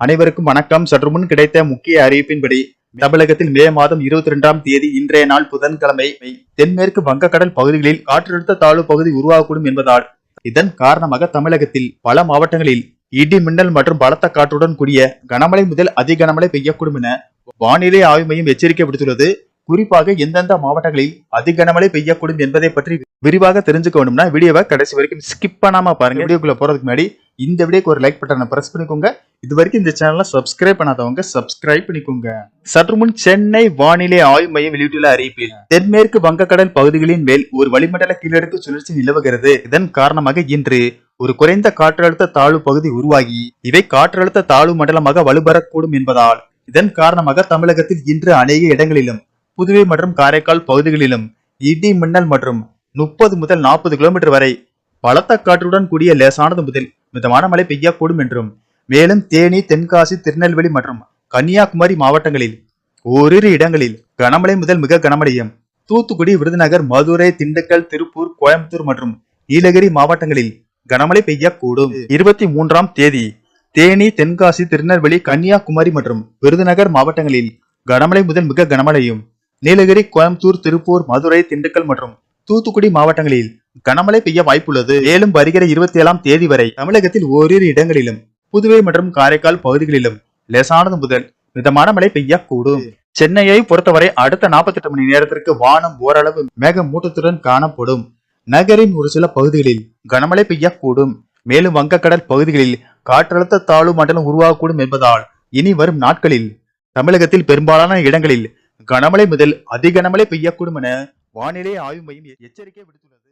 அனைவருக்கும் வணக்கம். சற்று முன் கிடைத்த முக்கிய அறிவிப்பின்படி தமிழகத்தில் மே மாதம் இருபத்தி இரண்டாம் தேதி இன்றைய நாள் புதன்கிழமை தென்மேற்கு வங்கக்கடல் பகுதிகளில் காற்றழுத்த தாழ்வு பகுதி உருவாகக்கூடும் என்பதால் இதன் காரணமாக தமிழகத்தில் பல மாவட்டங்களில் இடி மின்னல் மற்றும் பலத்த காற்றுடன் கூடிய கனமழை முதல் அதி கனமழை பெய்யக்கூடும் என வானிலை ஆய்வு மையம் எச்சரிக்கை விடுத்துள்ளது. குறிப்பாக எந்தெந்த மாவட்டங்களில் அதி கனமழை பெய்யக்கூடும் என்பதை பற்றி விரிவாக தெரிஞ்சுக்க வேண்டும்னா வீடியோவை கடைசி வரைக்கும் ஸ்கிப் பண்ணாம பாருங்க. வீடியோக்குள்ள போறதுக்கு முன்னாடி இந்த வீடியோக்கு ஒரு லைக் பட்டனை பிரஸ் பண்ணிக்கோங்க. இது வரைக்கும் இந்த சேனலை சப்ஸ்கிரைப் பண்ணாதவங்க சப்ஸ்கிரைப் பண்ணிக்கோங்க. சற்று முன் சென்னை வானிலை ஆய்வு மையம் வெளியிட்டுள்ள அறிவிப்பில் தென்மேற்கு வங்கக்கடல் பகுதிகளின் மேல் ஒரு வளிமண்டல கீழடுக்கு சுழற்சி நிலவுகிறது. இதன் காரணமாக இன்று ஒரு குறைந்த காற்றழுத்த தாழ்வு பகுதி உருவாகி இவை காற்றழுத்த தாழ்வு மண்டலமாக வலுப்பெறக்கூடும் என்பதால் இதன் காரணமாக தமிழகத்தில் இன்று அநேக இடங்களிலும் புதுவை மற்றும் காரைக்கால் பகுதிகளிலும் இடி மின்னல் மற்றும் முப்பது முதல் நாற்பது கிலோமீட்டர் வரை பலத்த காற்றுடன் கூடிய லேசானது முதல் மிதமான மழை பெய்யக்கூடும் என்றும் மேலும் தேனி தென்காசி திருநெல்வேலி மற்றும் கன்னியாகுமரி மாவட்டங்களில் ஓரிரு இடங்களில் கனமழை முதல் மிக கனமழையும். தூத்துக்குடி விருதுநகர் மதுரை திண்டுக்கல் திருப்பூர் கோயம்புத்தூர் மற்றும் நீலகிரி மாவட்டங்களில் கனமழை பெய்யக்கூடும். இருபத்தி மூன்றாம் தேதி தேனி தென்காசி திருநெல்வேலி கன்னியாகுமரி மற்றும் விருதுநகர் மாவட்டங்களில் கனமழை முதல் மிக கனமழையும். நீலகிரி கோயம்புத்தூர் திருப்பூர் மதுரை திண்டுக்கல் மற்றும் தூத்துக்குடி மாவட்டங்களில் கனமழை பெய்ய வாய்ப்புள்ளது. மேலும் வருகிற இருபத்தி ஏழாம் தேதி வரை தமிழகத்தில் ஓரிரு இடங்களிலும் புதுவை மற்றும் காரைக்கால் பகுதிகளிலும் லேசானது முதல் மிதமான மழை பெய்யக்கூடும். சென்னையை பொறுத்தவரை அடுத்த 48 மணி நேரத்திற்கு வானம் ஓரளவு மேகமூட்டத்துடன் காணப்படும். நகரின் ஒரு சில பகுதிகளில் கனமழை பெய்யக்கூடும். மேலும் வங்கக்கடல் பகுதிகளில் காற்றழுத்த தாழ்வு மண்டலம் உருவாகக்கூடும் என்பதால் இனி வரும் நாட்களில் தமிழகத்தில் பெரும்பாலான இடங்களில் கனமழை முதல் அதிகனமழை பெய்யக்கூடும் என வானிலை ஆய்வு மையம் எச்சரிக்கை விடுத்துள்ளது.